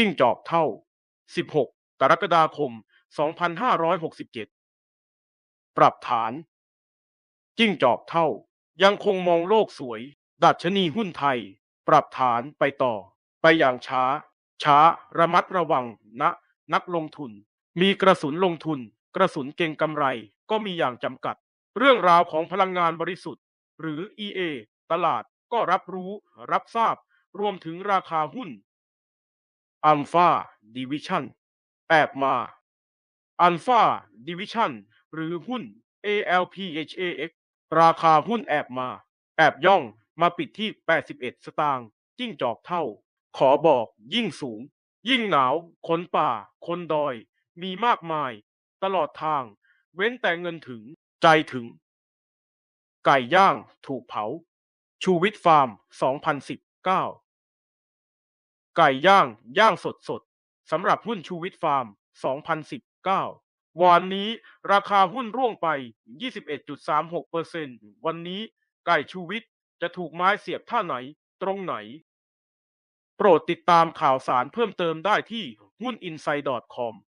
จิ้งจอกเท่า 16 กรกฎาคม 2567 ปรับฐาน จิ้งจอกเท่า ยังคงมองโลกสวย ดัชนีหุ้นไทย ปรับฐานไปต่อ ไปอย่างช้า ช้าระมัดระวังนะ นักลงทุน มีกระสุนลงทุน กระสุนเก่งกำไรก็มีอย่างจำกัด เรื่องราวของพลังงานบริสุทธิ์ หรือ EA ตลาดก็รับรู้ รับทราบ รวมถึงราคาหุ้น อัลฟาดิวิชันแอบมาอัลฟาดิวิชันหรือหุ้น ALPHAX ราคาหุ้นแอบมา แอบย่องมาปิดที่ 81 สตางค์จิ้งจอกเท่า ขอบอกยิ่งสูง ยิ่งหนาวคนป่า คนดอย มีมากมาย ตลอดทาง เว้นแต่เงินถึงใจถึง ไก่ย่างถูกเผา ชูวิทย์ฟาร์ม 2019 ไก่ย่าง ย่างสดสดสำหรับหุ้นชูวิทย์ฟาร์ม 2019 วันนี้ราคาหุ้นร่วงไป 21.36%วันนี้ไก่ชูวิทย์จะถูกไม้เสียบท่าไหน ตรงไหน โปรดติดตามข่าวสารเพิ่มเติมได้ที่หุ้น i n s i d e c o m